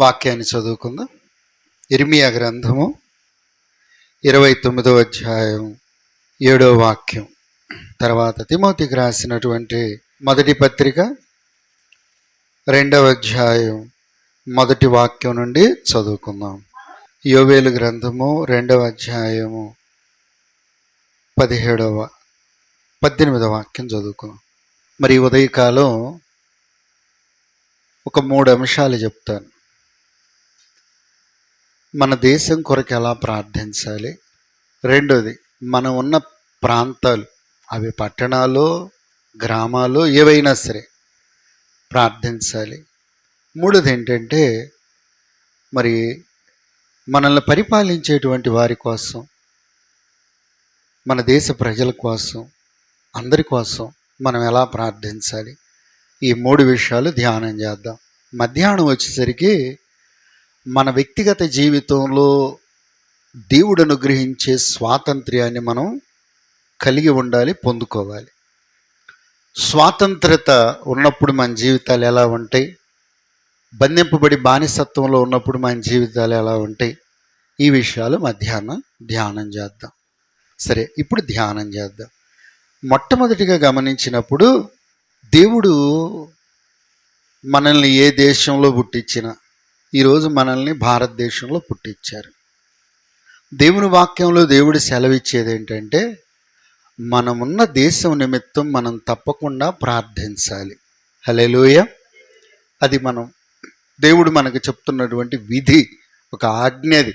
వాక్యాన్ని చదువుకుందాం. ఇర్మియా గ్రంథము ఇరవై తొమ్మిదవ అధ్యాయం ఏడో వాక్యం. తర్వాత తిమోతికి రాసినటువంటి మొదటి పత్రిక రెండవ అధ్యాయం మొదటి వాక్యం నుండి చదువుకుందాం. యోవేలు గ్రంథము రెండవ అధ్యాయము పదిహేడవ పద్దెనిమిదవ వాక్యం చదువుకుందాం. మరి ఉదయకాలం ఒక మూడు అంశాలు చెప్తాను. మన దేశం కొరకు ఎలా ప్రార్థించాలి? రెండోది మనం ఉన్న ప్రాంతాలు అవి పట్టణాలు గ్రామాలు ఏవైనా సరే ప్రార్థించాలి. మూడోది ఏంటంటే మరి మనల్ని పరిపాలించేటువంటి వారి కోసం మన దేశ ప్రజల కోసం అందరి కోసం మనం ఎలా ప్రార్థించాలి? ఈ మూడు విషయాలు ధ్యానం చేద్దాం. మధ్యాహ్నం వచ్చేసరికి మన వ్యక్తిగత జీవితంలో దేవుడు అనుగ్రహించే స్వాతంత్ర్యాన్ని మనం కలిగి ఉండాలి పొందుకోవాలి. స్వాతంత్రత ఉన్నప్పుడు మన జీవితాలు ఎలా ఉంటాయి? బంధింపబడి బానిసత్వంలో ఉన్నప్పుడు మన జీవితాలు ఎలా ఉంటాయి? ఈ విషయాలు మధ్యాహ్నం ధ్యానం చేద్దాం. సరే ఇప్పుడు ధ్యానం చేద్దాం. మొట్టమొదటిగా గమనించినప్పుడు దేవుడు మనల్ని ఏ దేశంలో పుట్టించినా ఈరోజు మనల్ని భారతదేశంలో పుట్టించారు. దేవుని వాక్యంలో దేవుడు సెలవిచ్చేది ఏంటంటే మనమున్న దేశం నిమిత్తం మనం తప్పకుండా ప్రార్థించాలి. హలేలోయ అది మనం దేవుడు మనకు చెప్తున్నటువంటి విధి ఒక ఆజ్ఞది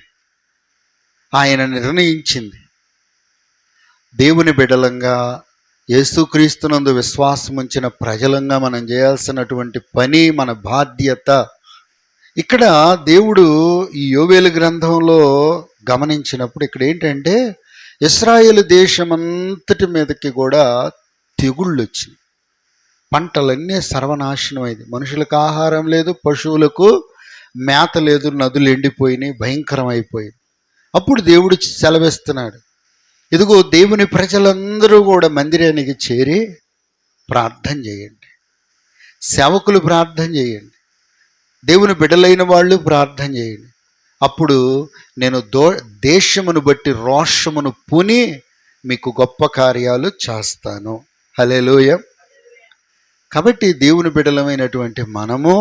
ఆయన నిర్ణయించింది. దేవుని బిడలంగా యేసుక్రీస్తునందు విశ్వాసం ఉంచిన ప్రజలంగా మనం చేయాల్సినటువంటి పని మన బాధ్యత ఇక్కడ దేవుడు ఈ యోవేలు గ్రంథంలో గమనించినప్పుడు ఇక్కడ ఏంటంటే ఇస్రాయేల్ దేశమంతటి మీదకి కూడా తెగుళ్ళు వచ్చింది. పంటలన్నీ సర్వనాశనం అయింది మనుషులకు ఆహారం లేదు పశువులకు మేత లేదు నదులు ఎండిపోయినాయి భయంకరం అయిపోయింది అప్పుడు దేవుడు సెలవిస్తున్నాడు. ఇదిగో దేవుని ప్రజలందరూ కూడా మందిరానికి చేరి ప్రార్థన చేయండి. సేవకులు ప్రార్థన చేయండి. దేవుని బిడ్డలైన వాళ్ళు ప్రార్థన చేయండి. అప్పుడు నేను దో దేశమును బట్టి రోషమును పుని మీకు గొప్ప కార్యాలు చేస్తాను. హలేలోయ కాబట్టి దేవుని బిడ్డలమైనటువంటి మనము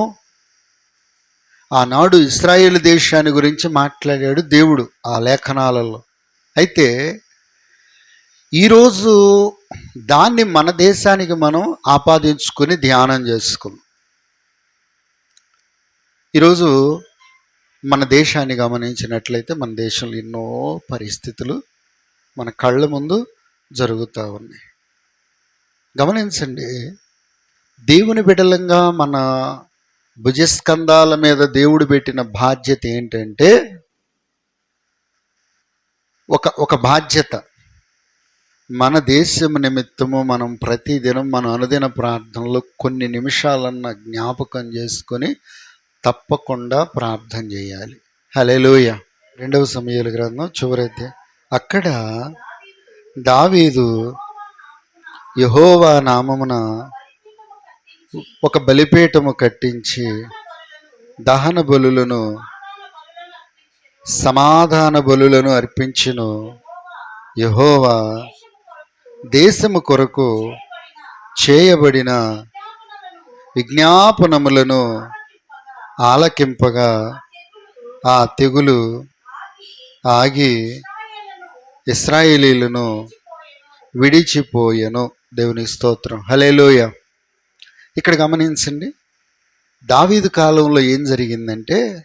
ఆనాడు ఇస్రాయేల్ దేశాన్ని గురించి మాట్లాడాడు దేవుడు ఆ లేఖనాలలో. అయితే ఈరోజు దాన్ని మన దేశానికి మనం ఆపాదించుకొని ధ్యానం చేసుకున్నాం ఈరోజు మన దేశాన్ని గమనించినట్లయితే మన దేశంలో ఎన్నో పరిస్థితులు మన కళ్ళ ముందు జరుగుతూ ఉన్నాయి. గమనించండి దేవుని బిడలంగా మన భుజస్కంధాల మీద దేవుడు పెట్టిన బాధ్యత ఏంటంటే ఒక ఒక బాధ్యత. మన దేశం నిమిత్తము మనం ప్రతిదినం మన అనుదిన ప్రార్థనలో కొన్ని నిమిషాలన్న జ్ఞాపకం చేసుకొని తప్పకుండా ప్రార్థన చేయాలి. హలేలోయ రెండవ సమయాల గ్రంథం చివరైతే అక్కడ దావీదు యహోవా నామమున ఒక బలిపీఠము కట్టించి దహన బలులను సమాధాన బలులను అర్పించును. యహోవా దేశము కొరకు చేయబడిన విజ్ఞాపనములను ఆలకింపగా ఆ తెగులు ఆగి ఇస్రాయేలీలను విడిచిపోయెను. దేవుని స్తోత్రం. హలేలోయ ఇక్కడ గమనించండి. దావీదు కాలంలో ఏం జరిగిందంటే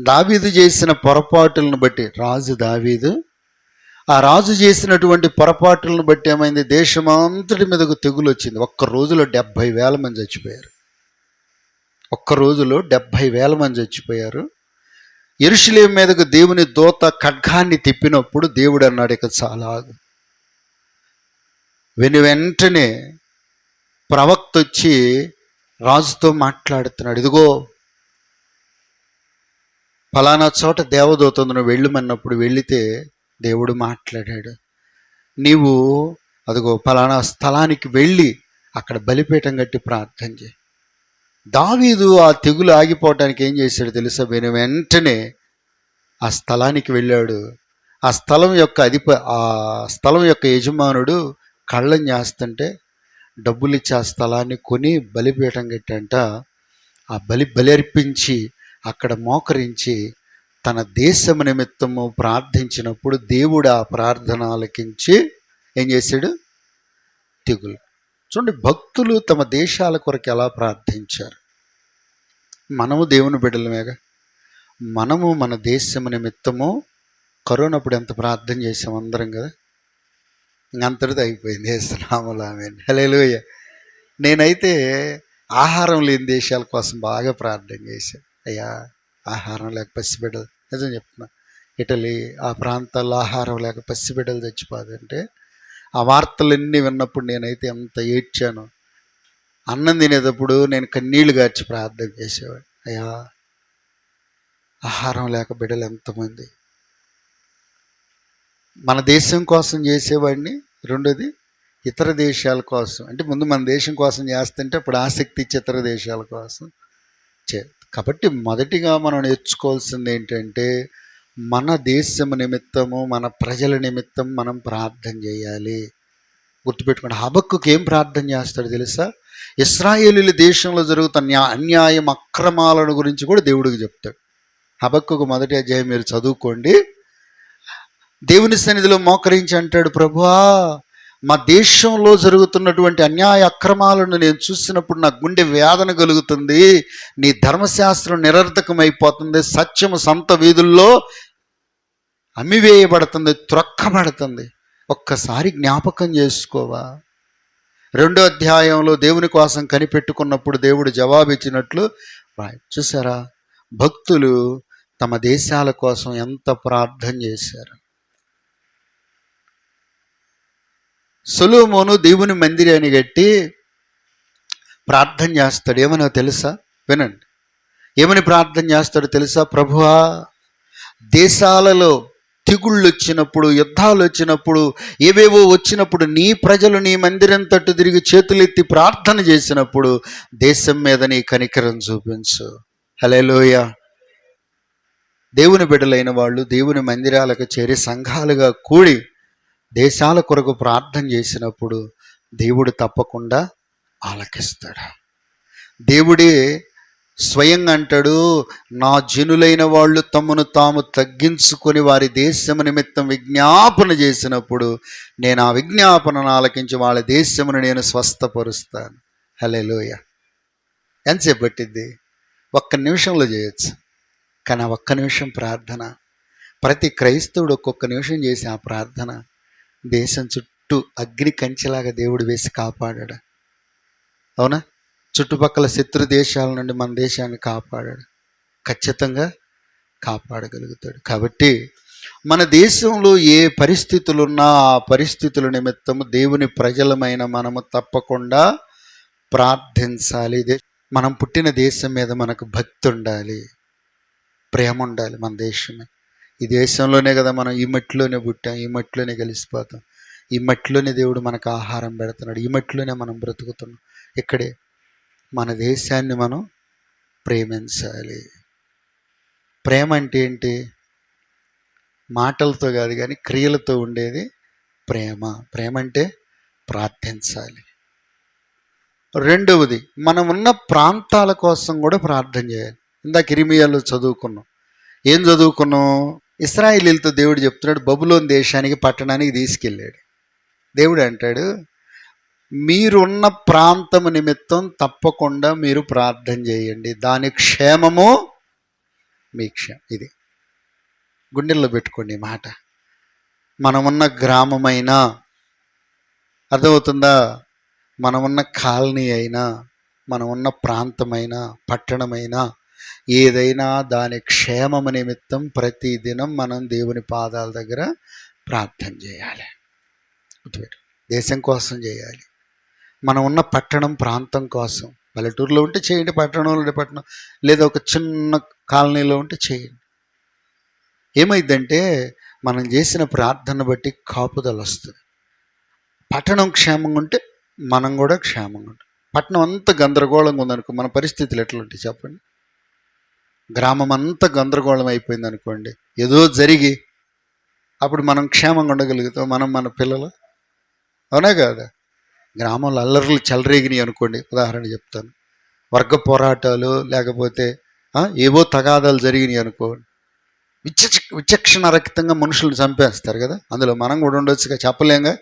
దావీదు చేసిన పొరపాటులను బట్టి రాజు దావీదు ఆ రాజు చేసినటువంటి పొరపాటులను బట్టి ఏమైంది? దేశమంతటి మీదకు తెగులు వచ్చింది ఒక్క రోజులో డెబ్భై వేల మంది చచ్చిపోయారు. ఒక్క రోజులో డెబ్భై వేల మంది చచ్చిపోయారు. ఎరుషులేం మీదకు దేవుని దోత ఖడ్గాన్ని తిప్పినప్పుడు దేవుడు అన్నాడు ఇక చాలా వెను వెంటనే ప్రవక్త వచ్చి రాజుతో మాట్లాడుతున్నాడు ఇదిగో ఫలానా చోట దేవదూతను వెళ్ళమన్నప్పుడు వెళితే దేవుడు మాట్లాడాడు. నీవు అదిగో ఫలానా స్థలానికి వెళ్ళి అక్కడ బలిపీఠం కట్టి ప్రార్థన చేయి. దావీదు ఆ తెగులు ఆగిపోవటానికి ఏం చేశాడు తెలుసా వెను వెంటనే ఆ స్థలానికి వెళ్ళాడు. ఆ స్థలం యొక్క అధిప ఆ స్థలం యొక్క యజమానుడు కళ్ళం చేస్తుంటే డబ్బులు ఇచ్చి ఆ స్థలాన్ని కొని బలిపీఠం కట్టంట. ఆ బలి బలర్పించి అర్పించి అక్కడ మోకరించి తన దేశం నిమిత్తము ప్రార్థించినప్పుడు దేవుడు ఆ ప్రార్థన ఆలకించి ఏం చేశాడు? తెగులు. చూడండి భక్తులు తమ దేశాల కొరకు ఎలా ప్రార్థించారు? మనము దేవుని బిడ్డలమేగా. మనము మన దేశం నిమిత్తము కరోనప్పుడు ఎంత ప్రార్థన చేసాం అందరం కదా. అంతటిది అంతటితో అయిపోయింది వేస్తున్నాములు ఆమె నేనైతే ఆహారం లేని దేశాల కోసం బాగా ప్రార్థన చేశాను. అయ్యా ఆహారం లేక పసిబిడ్డలు నిజం చెప్తున్నా. ఇటలీ ఆ ప్రాంతాల్లో ఆహారం లేక పసిబిడ్డలు చచ్చిపోదంటే ఆ వార్తలన్నీ విన్నప్పుడు నేనైతే ఎంత ఏడ్చాను. అన్నం తినేటప్పుడు నేను కన్నీళ్ళు గార్చి ప్రార్థన చేసేవాడు అయ్యా ఆహారం లేక బిడ్డలు ఎంతమంది. మన దేశం కోసం చేసేవాడిని రెండోది ఇతర దేశాల కోసం. అంటే ముందు మన దేశం కోసం చేస్తుంటే అప్పుడు ఆసక్తి ఇచ్చే ఇతర దేశాల కోసం చే కాబట్టి మొదటిగా మనం నేర్చుకోవాల్సింది ఏంటంటే మన దేశం నిమిత్తము మన ప్రజల నిమిత్తం మనం ప్రార్థన చేయాలి. గుర్తుపెట్టుకోండి హబక్కుకి ఏం ప్రార్థన చేస్తాడు తెలుసా? ఇస్రాయేలీల దేశంలో జరుగుతున్న అన్యాయం అక్రమాలను గురించి కూడా దేవుడికి చెప్తాడు. హబక్కుకు మొదటి అధ్యాయం మీరు చదువుకోండి. దేవుని సన్నిధిలో మోకరించి అంటాడు ప్రభువా మా దేశంలో జరుగుతున్నటువంటి అన్యాయ అక్రమాలను నేను చూసినప్పుడు నా గుండె వేదన కలుగుతుంది. నీ ధర్మశాస్త్రం నిరర్థకమైపోతుంది. సత్యము సంత వీధుల్లో అమ్మివేయబడుతుంది త్రొక్కబడుతుంది. ఒక్కసారి జ్ఞాపకం చేసుకోవా? రెండో అధ్యాయంలో దేవుని కోసం కనిపెట్టుకున్నప్పుడు దేవుడు జవాబిచ్చినట్లు చూసారా? భక్తులు తమ దేశాల కోసం ఎంత ప్రార్థన చేశారు? సొలోమోను దేవుని మందిరాన్ని కట్టి ప్రార్థన చేస్తాడు. ఏమనో తెలుసా? వినండి. ఏమని ప్రార్థన చేస్తాడో తెలుసా? ప్రభువా దేశాలలో తెగుళ్ళు వచ్చినప్పుడు యుద్ధాలు వచ్చినప్పుడు ఏవేవో వచ్చినప్పుడు నీ ప్రజలు నీ మందిరం తట్టు తిరిగి చేతులెత్తి ప్రార్థన చేసినప్పుడు దేశం మీద నీ కనికరం చూపించు. హలేలోయ దేవుని బిడ్డలైన వాళ్ళు దేవుని మందిరాలకు చేరి సంఘాలుగా కూడి దేశాల కొరకు ప్రార్థన చేసినప్పుడు దేవుడు తప్పకుండా ఆలకిస్తాడు. దేవుడే స్వయంగా అంటాడు నా జనులైన వాళ్ళు తమను తాము తగ్గించుకొని వారి దేశము నిమిత్తం విజ్ఞాపన చేసినప్పుడు నేను ఆ విజ్ఞాపనను ఆలకించి వాళ్ళ దేశమును నేను స్వస్థపరుస్తాను. హలే లోయ ఎంతసేపు పట్టిద్ది? ఒక్క నిమిషంలో చేయొచ్చు. కానీ ఆ ఒక్క నిమిషం ప్రార్థన. ప్రతి క్రైస్తవుడు ఒక్కొక్క నిమిషం చేసి ఆ ప్రార్థన. దేశం చుట్టూ అగ్ని కంచెలాగా దేవుడు వేసి కాపాడాడు. అవునా? చుట్టుపక్కల శత్రు దేశాల నుండి మన దేశాన్ని కాపాడాడు. ఖచ్చితంగా కాపాడగలుగుతాడు. కాబట్టి మన దేశంలో ఏ పరిస్థితులు ఉన్నా ఆ పరిస్థితుల నిమిత్తము దేవుని ప్రజలమైన మనము తప్పకుండా ప్రార్థించాలి. మనం పుట్టిన దేశం మీద మనకు భక్తి ఉండాలి. ప్రేమ ఉండాలి మన దేశమే ఈ దేశంలోనే కదా మనం ఈ మట్టిలోనే పుట్టాం ఈ మట్టిలోనే కలిసిపోతాం. ఈ మట్టిలోనే దేవుడు మనకు ఆహారం పెడుతున్నాడు ఈ మట్టిలోనే మనం బ్రతుకుతున్నాం. ఇక్కడే మన దేశాన్ని మనం ప్రేమించాలి. ప్రేమ అంటే ఏంటి మాటలతో కాదు కానీ క్రియలతో ఉండేది ప్రేమ. ప్రేమ అంటే ప్రార్థించాలి. రెండవది మనం ఉన్న ప్రాంతాల కోసం కూడా ప్రార్థన చేయాలి. ఇందాక ఇరిమియాలో చదువుకున్నాం. ఏం చదువుకున్నాం? ఇస్రాయిలీలతో దేవుడు చెప్తున్నాడు బబులోని దేశానికి పట్టణానికి తీసుకెళ్ళాడు. దేవుడు అంటాడు మీరున్న ప్రాంతము నిమిత్తం తప్పకుండా మీరు ప్రార్థన చేయండి. దాని క్షేమము మీ క్షేమం ఇది. గుండెల్లో పెట్టుకోండి మాట. మనమున్న గ్రామమైనా అర్థమవుతుందా? మనమున్న కాలనీ అయినా మనమున్న ప్రాంతమైనా పట్టణమైనా ఏదైనా దాని క్షేమము నిమిత్తం ప్రతిదినం మనం దేవుని పాదాల దగ్గర ప్రార్థన చేయాలి. దేశం కోసం చేయాలి. మనం ఉన్న పట్టణం ప్రాంతం కోసం. పల్లెటూరులో ఉంటే చేయండి పట్టణంలో ఉండే పట్టణం. లేదా ఒక చిన్న కాలనీలో ఉంటే చేయండి. ఏమైందంటే మనం చేసిన ప్రార్థన బట్టి కాపుదల వస్తుంది. పట్టణం క్షేమంగా ఉంటే మనం కూడా క్షేమంగా ఉంటాం. పట్టణం అంత గందరగోళంగా ఉందనుకో మన పరిస్థితులు ఎట్లుంటాయి చెప్పండి. గ్రామం అంతా గందరగోళం అయిపోయింది అనుకోండి ఏదో జరిగి అప్పుడు మనం క్షేమంగా ఉండగలుగుతాం మనం మన పిల్లలు. అవునా కాదా? గ్రామంలో అల్లర్లు చెలరేగినాయి అనుకోండి. ఉదాహరణ చెప్తాను. వర్గ పోరాటాలు లేకపోతే ఏవో తగాదాలు జరిగినాయి అనుకోండి విచ విచక్షణ రహితంగా మనుషులను చంపేస్తారు కదా. అందులో మనం కూడా ఉండొచ్చుగా చెప్పలేంగా?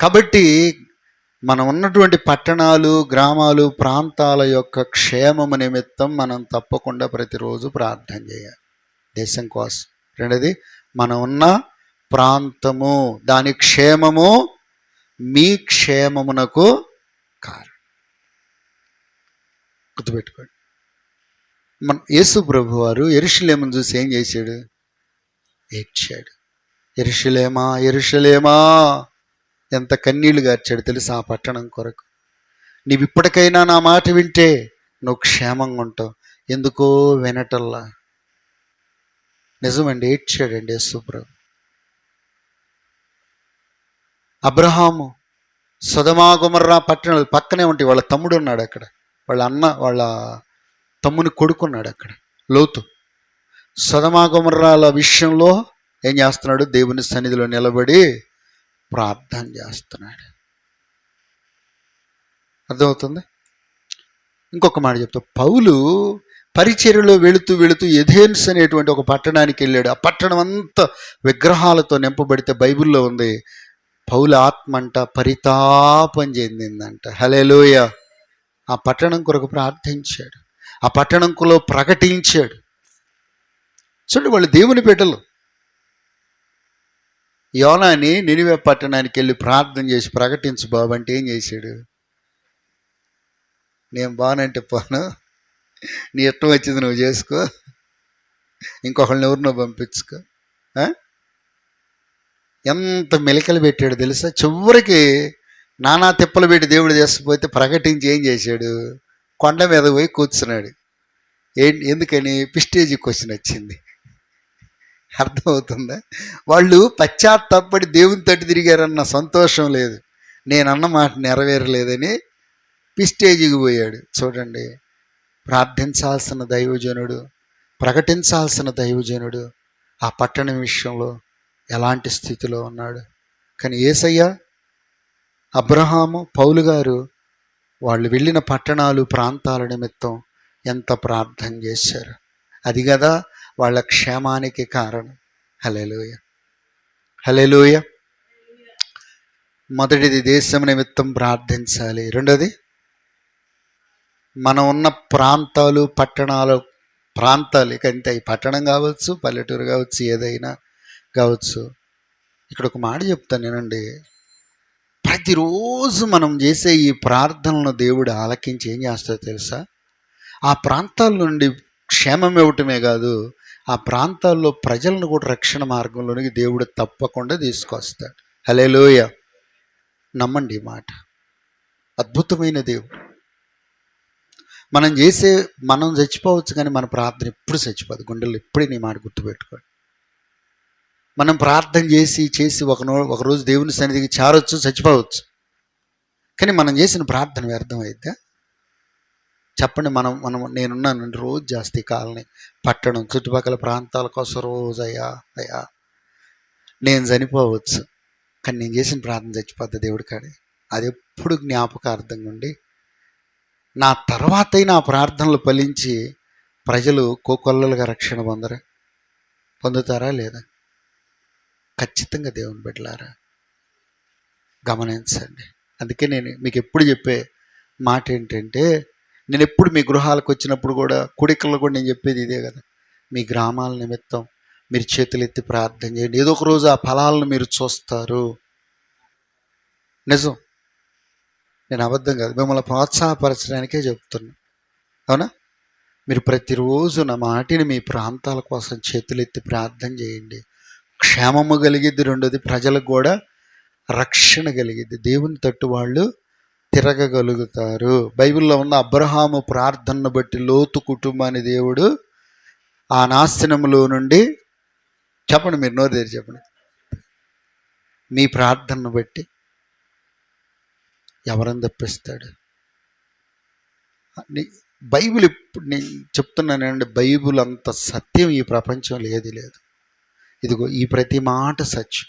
కాబట్టి మనం ఉన్నటువంటి పట్టణాలు గ్రామాలు ప్రాంతాల యొక్క క్షేమము నిమిత్తం మనం తప్పకుండా ప్రతిరోజు ప్రార్థన చేయాలి. దేశం కోసం. రెండోది మనం ఉన్న ప్రాంతము దాని క్షేమము మీ క్షేమమునకు కారణం. గుర్తుపెట్టుకోండి. మన యేసు ప్రభు వారు ఎరుషులేమని చూసి ఏం చేశాడు? ఏడ్చాడు. ఎరుషులేమా ఎరుషులేమా ఎంత కన్నీళ్ళు గార్చాడు తెలుసు ఆ పట్టణం కొరకు? నీవు ఇప్పటికైనా నా మాట వింటే నువ్వు క్షేమంగా ఉంటావు. ఎందుకో వినటల్లా. నిజమండి ఏడ్చాడండి యేసుప్రభు అబ్రహాము సదమా గుమర్రా పట్టణాలు పక్కనే ఉంటాయి వాళ్ళ తమ్ముడు ఉన్నాడు అక్కడ. వాళ్ళ అన్న వాళ్ళ తమ్ముని కొడుకున్నాడు అక్కడ లోతు. సదమాగుమర్రాల విషయంలో ఏం చేస్తున్నాడు? దేవుని సన్నిధిలో నిలబడి ప్రార్థన చేస్తున్నాడు. అర్థమవుతుంది? ఇంకొక మాట చెప్తా. పౌలు పరిచర్యలో వెళుతూ వెళుతూ ఎథేన్స్ అనేటువంటి ఒక పట్టణానికి వెళ్ళాడు. ఆ పట్టణం అంతా విగ్రహాలతో నింపబడితే బైబిల్లో ఉంది. పౌల ఆత్మ అంట పరితాపం చెందిందంట. హలేలోయ ఆ పట్టణం కొరకు ప్రార్థించాడు. ఆ పట్టణంలో ప్రకటించాడు. చూడండి వాళ్ళు దేవుని బిడ్డలు. యోనాని నినివే పట్టణానికి వెళ్ళి ప్రార్థన చేసి ప్రకటించు బాబు అంటే ఏం చేశాడు? నేను బాగానంటే పోను. నీ ఇష్టం వచ్చింది నువ్వు చేసుకో. ఇంకొకళ్ళని ఎవరినో పంపించుకో. ఎంత మెలికలు పెట్టాడు తెలుసా? చివరికి నానా తిప్పలు పెట్టి దేవుడు చేసిపోతే ప్రకటించి ఏం చేశాడు? కొండ మీద పోయి కూర్చున్నాడు. ఎందుకని? పిస్టేజీ క్వశ్చన్ వచ్చింది. అర్థమవుతుందా? వాళ్ళు పశ్చాత్తాపడి దేవుని తట్టు తిరిగారన్న సంతోషం లేదు. నేను అన్న మాట నెరవేరలేదని పిస్టేజీకి పోయాడు. చూడండి. ప్రార్థించాల్సిన దైవజనుడు ప్రకటించాల్సిన దైవజనుడు ఆ పట్టణం విషయంలో ఎలాంటి స్థితిలో ఉన్నాడు? కానీ ఏసయ్య అబ్రహాము పౌలు గారు వాళ్ళు వెళ్ళిన పట్టణాలు ప్రాంతాల నిమిత్తం ఎంత ప్రార్థన చేశారు. అది కదా వాళ్ళ క్షేమానికి కారణం. హలేలోయ హలేలోయ మొదటిది దేశం నిమిత్తం ప్రార్థించాలి. రెండోది మనం ఉన్న ప్రాంతాలు పట్టణాలు ప్రాంతాలు ఇక అంతే పట్టణం కావచ్చు పల్లెటూరు కావచ్చు ఏదైనా కావచ్చు. ఇక్కడ ఒక మాట చెప్తాను నేనండి. ప్రతిరోజు మనం చేసే ఈ ప్రార్థనలను దేవుడు ఆలకించి ఏం చేస్తాడో తెలుసా? ఆ ప్రాంతాల నుండి క్షేమం ఇవ్వటమే కాదు ఆ ప్రాంతాల్లో ప్రజలను కూడా రక్షణ మార్గంలోనికి దేవుడు తప్పకుండా తీసుకొస్తాడు. హలేలోయ నమ్మండి మాట. అద్భుతమైన దేవుడు. మనం చేసే మనం చచ్చిపోవచ్చు కానీ మన ప్రార్థన ఎప్పుడు చచ్చిపోదు. గుండెలు ఎప్పుడే నీ మాట గుర్తుపెట్టుకోండి. మనం ప్రార్థన చేసి చేసి ఒక నో ఒకరోజు దేవుని సన్నిధికి చేరొచ్చు చచ్చిపోవచ్చు. కానీ మనం చేసిన ప్రార్థన వ్యర్థం అయితే చెప్పండి మనం మనం నేనున్నాను రోజు జాస్తి కాలనీ పట్టణం చుట్టుపక్కల ప్రాంతాల కోసం రోజు అయ్యా. అయ్యా నేను చనిపోవచ్చు కానీ నేను చేసిన ప్రార్థన చచ్చిపోద్ది దేవుడి కాడే. అది ఎప్పుడు జ్ఞాపకార్థంగా ఉండి నా తర్వాత నా ప్రార్థనలు ఫలించి ప్రజలు కోకొల్లలుగా రక్షణ పొందరా? పొందుతారా లేదా? ఖచ్చితంగా దేవుని బిడ్డలారా గమనించండి. అందుకే నేను మీకు ఎప్పుడు చెప్పే మాట ఏంటంటే నేను ఎప్పుడు మీ గృహాలకు వచ్చినప్పుడు కూడా కుడికల్లో కూడా నేను చెప్పేది ఇదే కదా. మీ గ్రామాల నిమిత్తం మీరు చేతులెత్తి ప్రార్థన చేయండి. ఏదో ఒక రోజు ఆ ఫలాలను మీరు చూస్తారు. నిజం. నేను అబద్ధం కాదు. మిమ్మల్ని ప్రోత్సాహపరచడానికే చెప్తున్నా. అవునా? మీరు ప్రతిరోజు నా మాటిని మీ ప్రాంతాల కోసం చేతులెత్తి ప్రార్థన చేయండి. క్షేమము కలిగిద్ది రెండోది ప్రజలకు కూడా రక్షణ కలిగిద్ది. దేవుని తట్టు వాళ్ళు తిరగగలుగుతారు. బైబిల్లో ఉన్న అబ్రహాము ప్రార్థనను బట్టి లోతు కుటుంబాన్ని దేవుడు ఆ నాశనములో నుండి చెప్పండి మీరు నోరు తెరిచి చెప్పండి. మీ ప్రార్థనను బట్టి ఎవరని తప్పిస్తాడు? బైబిల్ ఇప్పుడు నేను చెప్తున్నానండి బైబిల్ అంత సత్యం ఈ ప్రపంచంలో ఏది లేదు. ఇదిగో ఈ ప్రతి మాట సత్యం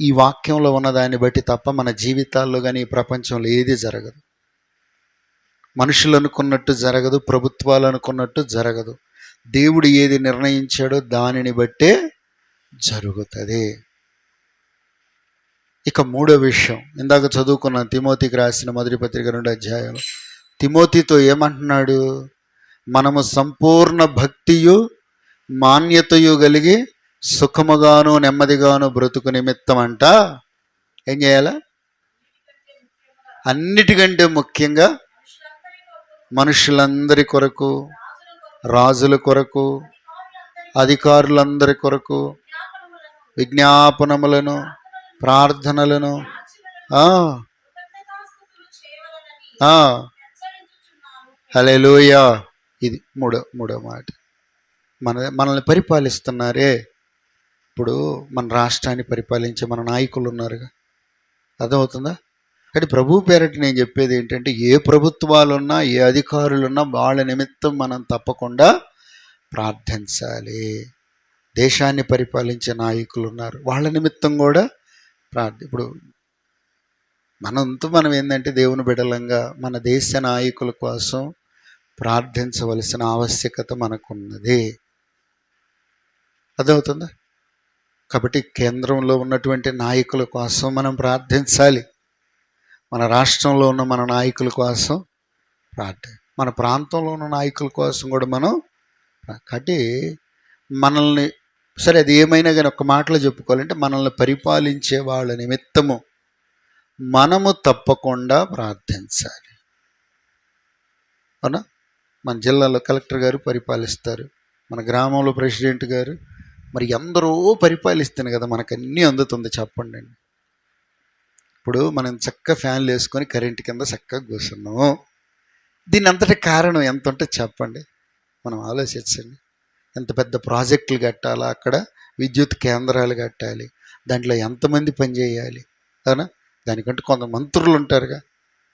ఈ వాక్యంలో ఉన్న దాన్ని బట్టి తప్ప మన జీవితాల్లో కానీ ఈ ప్రపంచంలో ఏది జరగదు. మనుషులు అనుకున్నట్టు జరగదు ప్రభుత్వాలు అనుకున్నట్టు జరగదు. దేవుడు ఏది నిర్ణయించాడో దానిని బట్టే జరుగుతుంది. ఇక మూడో విషయం. ఇందాక చదువుకున్న తిమోతికి రాసిన మొదటి పత్రిక రెండు అధ్యాయంలో తిమోతితో ఏమంటున్నాడు? మనము సంపూర్ణ భక్తియు మాన్యతయు కలిగి సుఖముగాను నెమ్మదిగాను బ్రతుకు నిమిత్తం అంట ఏం చేయాలా? అన్నిటికంటే ముఖ్యంగా మనుషులందరి కొరకు రాజుల కొరకు అధికారులందరి కొరకు విజ్ఞాపనములను ప్రార్థనలను ఆ, ఆ, ఇది మూడో మూడో మాట. మన మనల్ని పరిపాలిస్తున్నారే. ఇప్పుడు మన రాష్ట్రాన్ని పరిపాలించే మన నాయకులు ఉన్నారుగా. అర్థమవుతుందా? అంటే ప్రభు పేరటి నేను చెప్పేది ఏంటంటే ఏ ప్రభుత్వాలు ఉన్నా ఏ అధికారులు ఉన్నా వాళ్ళ నిమిత్తం మనం తప్పకుండా ప్రార్థించాలి. దేశాన్ని పరిపాలించే నాయకులు ఉన్నారు. వాళ్ళ నిమిత్తం కూడా ప్రార్థ ఇప్పుడు మనంతా మనం ఏంటంటే దేవుని బిడలంగా మన దేశ నాయకుల కోసం ప్రార్థించవలసిన ఆవశ్యకత మనకున్నది. అర్థమవుతుందా? కాబట్టి కేంద్రంలో ఉన్నటువంటి నాయకుల కోసం మనం ప్రార్థించాలి. మన రాష్ట్రంలో ఉన్న మన నాయకుల కోసం ప్రార్థన మన ప్రాంతంలో ఉన్న నాయకుల కోసం కూడా మనం కాబట్టి మనల్ని సరే అది ఏమైనా కానీ ఒక మాటలో చెప్పుకోవాలంటే మనల్ని పరిపాలించే వాళ్ళ నిమిత్తము మనము తప్పకుండా ప్రార్థించాలి. అవునా? మన జిల్లాలో కలెక్టర్ గారు పరిపాలిస్తారు. మన గ్రామంలో ప్రెసిడెంట్ గారు మరి ఎందరో పరిపాలిస్తేనే కదా మనకు అన్నీ అందుతుంది చెప్పండి అండి. ఇప్పుడు మనం చక్కగా ఫ్యాన్లు వేసుకొని కరెంట్ కింద చక్కగా కూర్చున్నాము. దీని అంతటి కారణం ఎంత ఉంటే చెప్పండి. మనం ఆలోచించండి. ఎంత పెద్ద ప్రాజెక్టులు కట్టాలా అక్కడ విద్యుత్ కేంద్రాలు కట్టాలి దాంట్లో ఎంతమంది పనిచేయాలి అవునా? దానికంటే కొంత మంత్రులు ఉంటారుగా.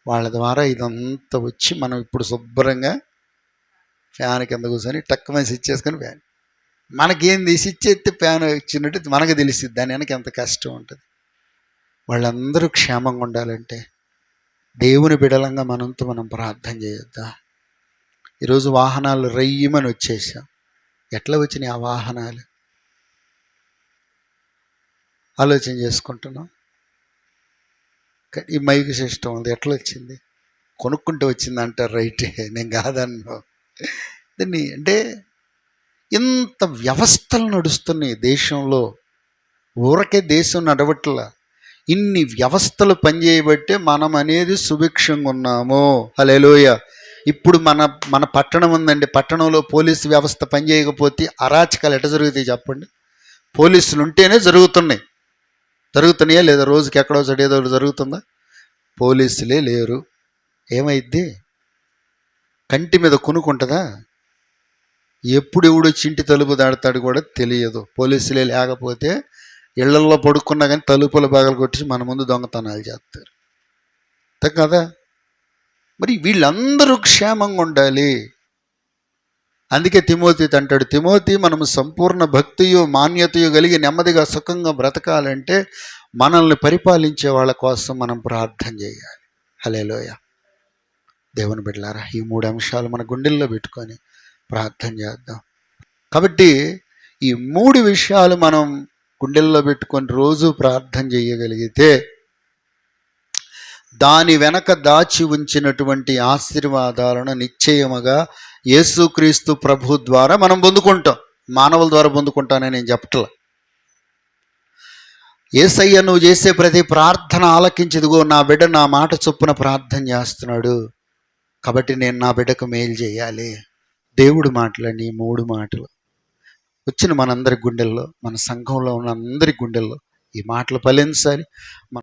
వాళ్ళ ద్వారా ఇదంతా వచ్చి మనం ఇప్పుడు శుభ్రంగా ఫ్యాన్ కింద కూర్చొని టక్ మనిషి ఇచ్చేసుకొని చేసుకొని ఫ్యాన్ మనకేం తీసి ఇచ్చేస్తే ఫ్యాన్ వచ్చినట్టు మనకు తెలిసింది దాని వెనక ఎంత కష్టం ఉంటుంది. వాళ్ళందరూ క్షేమంగా ఉండాలంటే దేవుని బిడలంగా మనంతో మనం ప్రార్థన చేయొద్దా? ఈరోజు వాహనాలు రయ్యమని వచ్చేసాం. ఎట్లా వచ్చినాయి ఆ వాహనాలు? ఆలోచన చేసుకుంటున్నాం. ఈ మైక్ సిస్టమ్ ఉంది. ఎట్లా వచ్చింది? కొనుక్కుంటూ వచ్చింది అంటారు రైటే. నేను కాదన్నా దీన్ని అంటే ఇంత వ్యవస్థలు నడుస్తున్నాయి దేశంలో. ఊరకే దేశం నడవట్ల. ఇన్ని వ్యవస్థలు పనిచేయబట్టే మనం అనేది సుభిక్షంగా ఉన్నాము. హలోయ ఇప్పుడు మన మన పట్టణం ఉందండి. పట్టణంలో పోలీసు వ్యవస్థ పనిచేయకపోతే అరాచకాలు ఎట జరుగుతాయి చెప్పండి? పోలీసులు ఉంటేనే జరుగుతున్నాయి. జరుగుతున్నాయా లేదా? రోజుకి ఎక్కడో చోట ఏదో ఒకటి జరుగుతుందా? పోలీసులే లేరు. ఏమైద్ది? కంటి మీద కొనుక్కుంటుందా ఎప్పుడు ఎవడు చింటి తలుపు దాడతాడు కూడా తెలియదు. పోలీసులే లేకపోతే ఇళ్ళల్లో పడుకున్నా కానీ తలుపుల బాగలు కొట్టి మన ముందు దొంగతనాలు చేస్తారు. కదా? మరి వీళ్ళందరూ క్షేమంగా ఉండాలి. అందుకే తిమోతి అంటాడు తిమోతి మనము సంపూర్ణ భక్తియు మాన్యతయు కలిగి నెమ్మదిగా సుఖంగా బ్రతకాలంటే మనల్ని పరిపాలించే వాళ్ళ కోసం మనం ప్రార్థన చేయాలి. హలేలోయ దేవుని బిడ్డలారా ఈ మూడు అంశాలు మన గుండెల్లో పెట్టుకొని ప్రార్థన చేద్దాం. కాబట్టి ఈ మూడు విషయాలు మనం గుండెల్లో పెట్టుకొని రోజు ప్రార్థన చేయగలిగితే దాని వెనక దాచి ఉంచినటువంటి ఆశీర్వాదాలను నిశ్చయముగా యేసుక్రీస్తు ప్రభు ద్వారా మనం పొందుకుంటాం. మానవుల ద్వారా పొందుకుంటానని నేను చెప్పట్లా. ఏసయ్య నువ్వు చేసే ప్రతి ప్రార్థన ఆలకించదుగో నా బిడ్డ నా మాట చొప్పున ప్రార్థన చేస్తున్నాడు. కాబట్టి నేను నా బిడ్డకు మేలు చేయాలి. దేవుడు మాటలని ఈ మూడు మాటలు. వచ్చిన మనందరి గుండెల్లో మన సంఘంలో ఉన్న అందరి గుండెల్లో ఈ మాటలు ఫలించాలి. మన